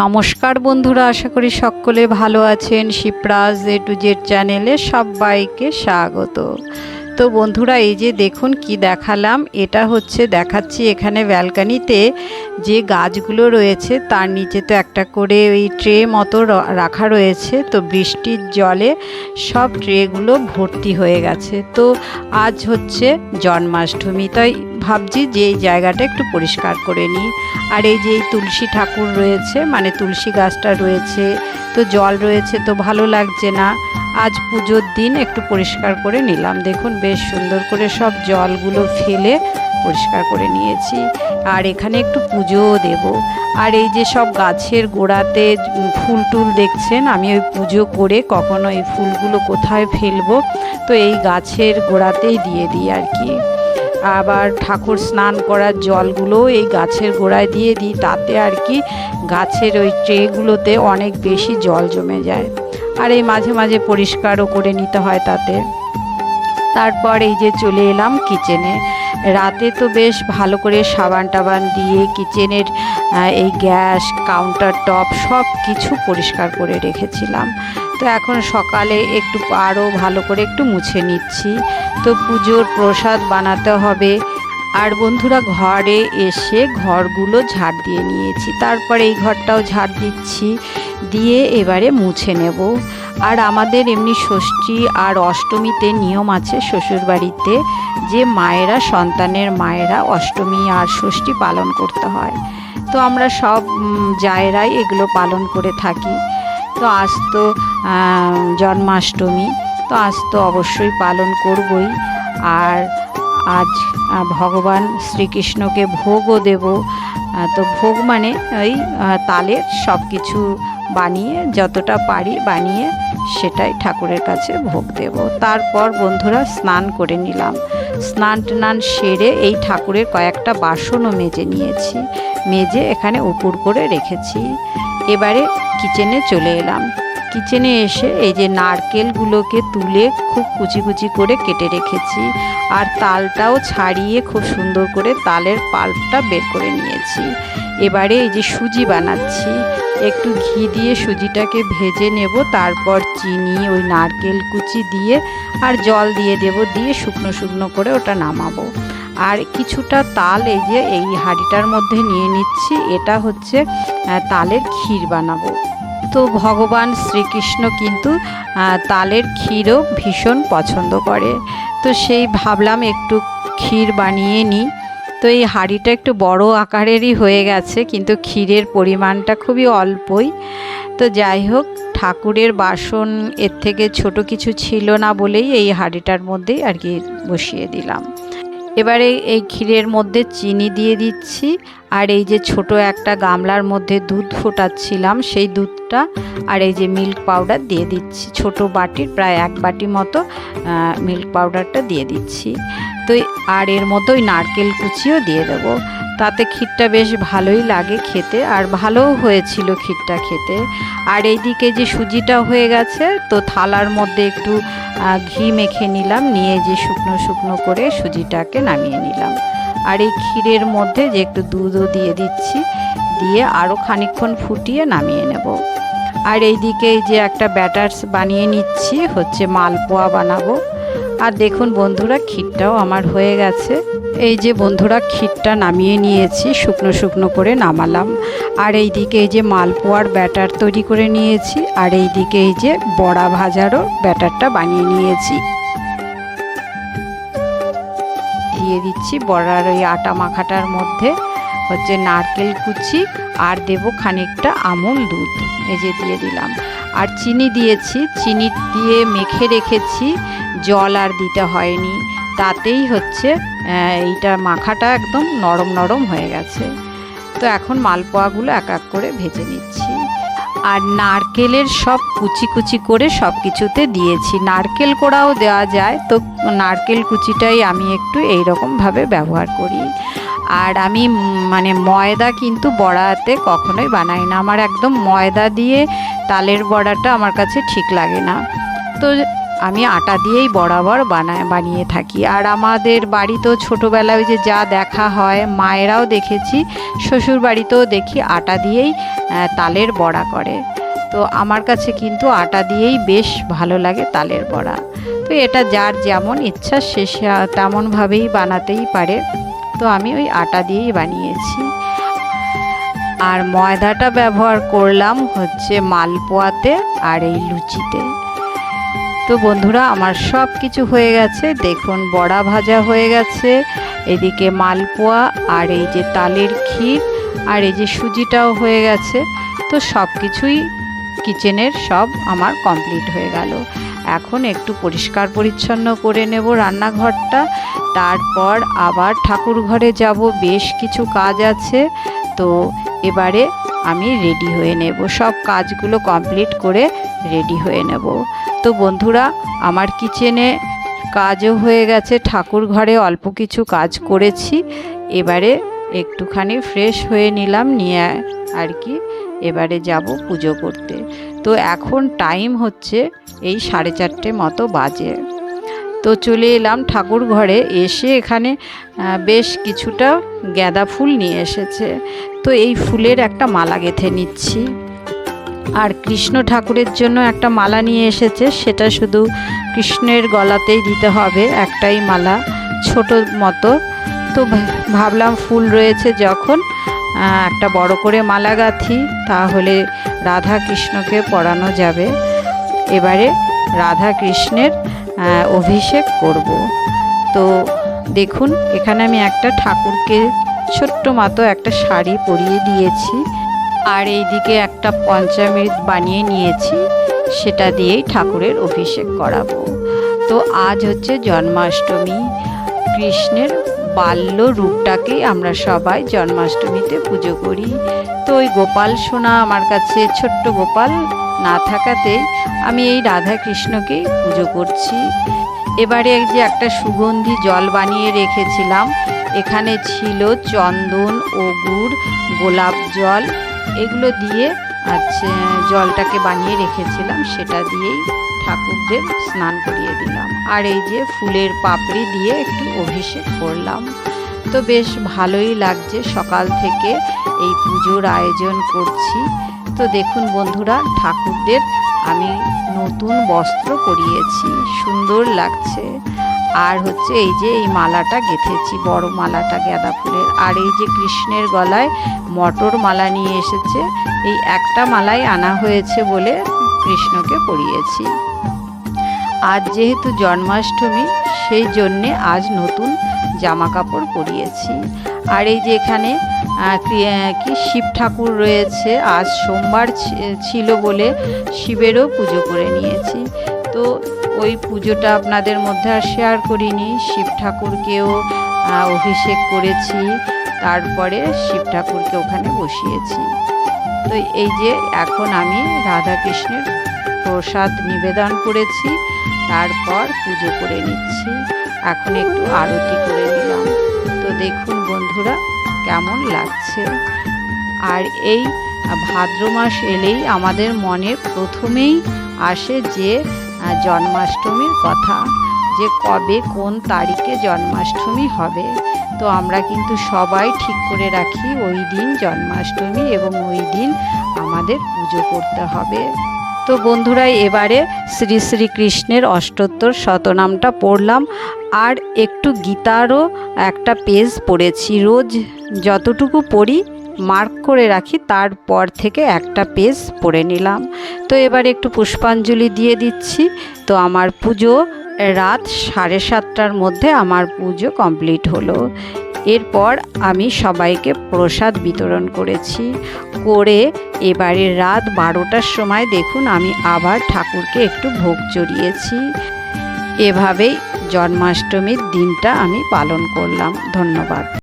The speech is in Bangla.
নমস্কার বন্ধুরা, আশা করি সকলে ভালো আছেন। শিপ্রাজ এ টু জেড চ্যানেলে সবাইকে স্বাগত। তো বন্ধুরা, এই যে দেখুন কি দেখালাম, এটা হচ্ছে দেখাচ্ছি এখানে ব্যালকানিতে যে গাছগুলো রয়েছে, তার নিচে তো একটা করে ওই ট্রে মতো রাখা রয়েছে। তো বৃষ্টির জলে সব ট্রেগুলো ভর্তি হয়ে গেছে। তো আজ হচ্ছে জন্মাষ্টমী, তাই ভাবছি যে এই জায়গাটা একটু পরিষ্কার করে নিই। আর এই যে তুলসী ঠাকুর রয়েছে মানে তুলসী গাছটা রয়েছে, তো জল রয়েছে, তো ভালো লাগছে না। আজ পুজোর দিন একটু পরিষ্কার করে নিলাম। দেখুন, বেশ সুন্দর করে সব জলগুলো ফেলে পরিষ্কার করে নিয়েছি। আর এখানে একটু পুজোও দেব। আর এই যে সব গাছের গোড়াতে ফুল টুল দেখছেন, আমি ওই পুজো করে কখনো এই ফুলগুলো কোথায় ফেলব? তো এই গাছের গোড়াতেই দিয়ে দিই আর কি। আবার ঠাকুর স্নান করার জলগুলো এই গাছের গোড়ায় দিয়ে দিই, তাতে আর কি গাছের ওই ট্রেগুলোতে অনেক বেশি জল জমে যায়। আর এই মাঝে মাঝে পরিষ্কারও করে নিতে হয় তাতে। তারপর এই যে চলে এলাম কিচেনে রাতে তো বেশ ভালো করে সাবান টাবান দিয়ে কিচেনের এই গ্যাস কাউন্টার টপ সব কিছু পরিষ্কার করে রেখেছিলাম। তো এখন সকালে একটু আরও ভালো করে একটু মুছে নিচ্ছি। তো পুজোর প্রসাদ বানাতে হবে। আর বন্ধুরা, ঘরে এসে ঘরগুলো ঝাড় দিয়ে নিয়েছি। তারপরে এই ঘরটাও ঝাড় দিচ্ছি। দিয়ে এবারে মুছে নেব। আর আমাদের এমনি ষষ্ঠী আর অষ্টমীতে নিয়ম আছে শ্বশুরবাড়িতে যে মায়েরা, সন্তানের মায়েরা অষ্টমী আর ষষ্ঠী পালন করতে হয়। তো আমরা সব জায়েরাই এগুলো পালন করে থাকি। তো আজ তো জন্মাষ্টমী, তো আজ তো অবশ্যই পালন করবই। আর আজ ভগবান শ্রীকৃষ্ণকে ভোগও দেব। তো ভোগ মানে ওই তালের সব কিছু বানিয়ে যতটা পারি বানিয়ে সেটাই ঠাকুরের কাছে ভোগ দেব। তারপর বন্ধুরা স্নান করে নিলাম। স্নান টান সেরে এই ঠাকুরের কয়েকটা বাসনও মেজে নিয়েছি। মেজে এখানে উপুর করে রেখেছি। এবারে কিচেনে চলে এলাম। কিচেনে এসে এই যে নারকেলগুলোকে তুলে খুব কুচি কুচি করে কেটে রেখেছি। আর তালটাও ছাড়িয়ে খুব সুন্দর করে তালের পাল্পটা বের করে নিয়েছি। এবারে এই যে সুজি বানাচ্ছি। একটু ঘি দিয়ে সুজিটাকে ভেজে নেব, তারপর চিনি, ওই নারকেল কুচি দিয়ে, আর জল দিয়ে দেব, দিয়ে শুকনো শুকনো করে ওটা নামাবো। আর কিছুটা তাল এই যে এই হাঁড়িটার মধ্যে নিয়ে নিচ্ছি, এটা হচ্ছে তালের ক্ষীর বানাবো। তো ভগবান শ্রীকৃষ্ণ কিন্তু তালের ক্ষীরও ভীষণ পছন্দ করে। তো সেই ভাবলাম একটু ক্ষীর বানিয়ে নিই। তো এই হাঁড়িটা একটু বড় আকারেরই হয়ে গেছে, কিন্তু ক্ষীরের পরিমাণটা খুবই অল্পই। তো যাই হোক, ঠাকুরের বাসন এর থেকে ছোট কিছু ছিল না বলেই এই হাঁড়িটার মধ্যেই আর কি বসিয়ে দিলাম। এবারে এই ক্ষীরের মধ্যে চিনি দিয়ে দিচ্ছি, আর এই যে ছোট একটা গামলার মধ্যে দুধ ফোটাচ্ছিলাম, সেই দুধটা আর এই যে মিল্ক পাউডার দিয়ে দিচ্ছি। ছোট বাটির প্রায় এক বাটি মতো মিল্ক পাউডারটা দিয়ে দিচ্ছি। তো আর এর মতোই নারকেল কুচিও দিয়ে দেবো। তাতে ক্ষীরটা বেশ ভালোই লাগে খেতে, আর ভালোও হয়েছিল ক্ষীরটা খেতে। আর এইদিকে যে সুজিটা হয়ে গেছে, তো থালার মধ্যে একটু ঘি মেখে নিলাম, নিয়ে যে শুকনো শুকনো করে সুজিটাকে নামিয়ে নিলাম। আর এই ক্ষীরের মধ্যে যে একটু দুধও দিয়ে দিচ্ছি, দিয়ে আরও খানিকক্ষণ ফুটিয়ে নামিয়ে নেব। আর এইদিকে যে একটা ব্যাটার্স বানিয়ে নিচ্ছি, হচ্ছে মালপোয়া বানাবো। আর দেখুন বন্ধুরা, ক্ষীরটাও আমার হয়ে গেছে। এই যে বন্ধুরা, ক্ষীরটা নামিয়ে নিয়েছি, শুকনো শুকনো করে নামালাম। আর এই দিকে এই যে মালপোয়ার ব্যাটার তৈরি করে নিয়েছি, আর এই দিকে এই যে বড়া ভাজারও ব্যাটারটা বানিয়ে নিয়েছি। দিয়ে দিচ্ছি বড়ার ওই আটা মাখাটার মধ্যে হচ্ছে নারকেল কুচি, আর দেবো খানিকটা আমুল দুধ। এই যে দিয়ে দিলাম। আর চিনি দিয়েছি। চিনি দিয়ে মেখে রেখেছি। জল আর দিতে হয়নি। তাতেই হচ্ছে এইটা মাখাটা একদম নরম নরম হয়ে গেছে। তো এখন মালপোয়াগুলো এক এক করে ভেজে নিচ্ছি। আর নারকেলের সব কুচি কুচি করে সব কিছুতে দিয়েছি। নারকেল কোড়াও দেওয়া যায়। তো নারকেল কুচিটাই আমি একটু এই রকমভাবে ব্যবহার করি। আর আমি মানে ময়দা কিন্তু বড়াতে কখনোই বানাই না। আমার একদম ময়দা দিয়ে তালের বড়াটা আমার কাছে ঠিক লাগে না। তো আমি আটা দিয়েই বরাবর বানায় বানিয়ে থাকি। আর আমাদের বাড়িতেও ছোটোবেলায় যে যা দেখা হয়, মায়েরাও দেখেছি শ্বশুর বাড়িতেও দেখি আটা দিয়েই তালের বড়া করে। তো আমার কাছে কিন্তু আটা দিয়েই বেশ ভালো লাগে তালের বড়া। তো এটা যার যেমন ইচ্ছা সে- তেমনভাবেই বানাতেই পারে। তো আমি ওই আটা দিয়েই বানিয়েছি। আর ময়দাটা ব্যবহার করলাম হচ্ছে মালপোয়াতে আর এই লুচিতে। তো বন্ধুরা, আমার সব কিছু হয়ে গেছে। দেখুন, বড়া ভাজা হয়ে গেছে। এদিকে মালপোয়া আর এই যে তালের ক্ষীর আর এই যে সুজিটাও হয়ে গেছে। তো সব কিছুই কিচেনের সব আমার কমপ্লিট হয়ে গেল। এখন একটু পরিষ্কার পরিচ্ছন্ন করে নেব রান্নাঘরটা। তারপর আবার ঠাকুর ঘরে যাব। বেশ কিছু কাজ আছে। তো এবারে আমি রেডি হয়ে নেব। সব কাজগুলো কমপ্লিট করে রেডি হয়ে নেব। তো বন্ধুরা, আমার কিচেনে কাজও হয়ে গেছে। ঠাকুর ঘরে অল্প কিছু কাজ করেছি। এবারে একটুখানি ফ্রেশ হয়ে নিলাম। নিয়ে আর কি এবারে যাব পুজো করতে। তো এখন টাইম হচ্ছে এই সাড়ে চারটে মতো বাজে। তো চলে এলাম ঠাকুর ঘরে। এসে এখানে বেশ কিছুটা গাঁদা ফুল নিয়ে এসেছে। তো এই ফুলের একটা মালা গেঁথে নিচ্ছি। আর কৃষ্ণ ঠাকুরের জন্য একটা মালা নিয়ে এসেছে। সেটা শুধু কৃষ্ণের গলাতেই দিতে হবে একটাই মালা, ছোট মতো। তো ভাবলাম ফুল রয়েছে যখন একটা বড় করে মালা গাঁথি, তাহলে রাধা কৃষ্ণকে পরানো যাবে। এবারে রাধা কৃষ্ণের অভিষেক করব। তো দেখুন, এখানে আমি একটা ঠাকুরকে ছোট্ট মতো একটা শাড়ি পরিয়ে দিয়েছি আর এইদিকে একটা পঞ্চামৃত বানিয়ে নিয়েছি। সেটা দিয়েই ঠাকুরের অভিষেক করাবো। তো আজ হচ্ছে জন্মাষ্টমী। কৃষ্ণের বাল্য রূপটাকেই আমরা সবাই জন্মাষ্টমীতে পুজো করি। তো ওই গোপাল সোনা আমার কাছে ছোট্ট গোপাল না থাকাতে আমি এই রাধা কৃষ্ণকেই পুজো করছি। এবারে যে একটা সুগন্ধি জল বানিয়ে রেখেছিলাম, এখানে ছিল চন্দন ও গুড় গোলাপ জল, এগুলো দিয়ে আচ্ছা জলটাকে বানিয়ে রেখেছিলাম, সেটা দিয়েই ঠাকুরদের স্নান করিয়ে দিলাম। আর এই যে ফুলের পাপড়ি দিয়ে একটু অভিষেক করলাম। তো বেশ ভালোই লাগছে সকাল থেকে এই পুজোর আয়োজন করছি। তো দেখুন বন্ধুরা, ঠাকুরদের আমি নতুন বস্ত্র পরিয়েছি, সুন্দর লাগছে। আর হচ্ছে এই যে এই মালাটা গেঁথেছি, বড় মালাটা গাঁদা ফুলের। আর এই যে কৃষ্ণের গলায় মটর মালা নিয়ে এসেছে, এই একটা মালাই আনা হয়েছে বলে কৃষ্ণকে পরিয়েছি। আজ যেহেতু জন্মাষ্টমী, সেই জন্যে আজ নতুন জামা কাপড় পরিয়েছি। আর এই যে এখানে কি শিব ঠাকুর রয়েছে, আজ সোমবার ছিল বলে শিবেরও পুজো করে নিয়েছি। তো ওই পুজোটা আপনাদের মধ্যে আর শেয়ার করিনি, শিব ঠাকুরকেও অভিষেক করেছি, তারপরে শিব ঠাকুরকে ওখানে বসিয়েছি। তো এই যে এখন আমি রাধা কৃষ্ণের প্রসাদ নিবেদন করেছি, তারপর পুজো করে নিচ্ছি। এখন একটু আরতি করে নিলাম। তো দেখুন বন্ধুরা কেমন লাগছে? আর এই ভাদ্র মাস এলেই আমাদের মনে প্রথমেই আসে যে জন্মাষ্টমীর কথা, যে কবে কোন তারিখে জন্মাষ্টমী হবে। তো আমরা কিন্তু সবাই ঠিক করে রাখি, ওই দিন জন্মাষ্টমী এবং ওই দিন আমাদের পুজো করতে হবে। তো বন্ধুরা এবারে শ্রী শ্রী কৃষ্ণের অষ্টোত্তর শতনামটা পড়লাম। আর একটু গীতারও একটা পেজ পড়েছি। রোজ যতটুকু পড়ি, মার্ক করে রাখি, তারপর থেকে একটা পেজ পড়ে নিলাম। তো এবার একটু পুষ্পাঞ্জলি দিয়ে দিচ্ছি। তো আমার পুজো রাত সাড়ে সাতটার মধ্যে আমার পুজো কমপ্লিট হলো। এরপর আমি সবাইকে প্রসাদ বিতরণ করেছি। করে এবারে রাত বারোটার সময় দেখুন আমি আবার ঠাকুরকে একটু ভোগ চড়িয়েছি এভাবেই জন্মাষ্টমীর দিনটা আমি পালন করলাম। ধন্যবাদ।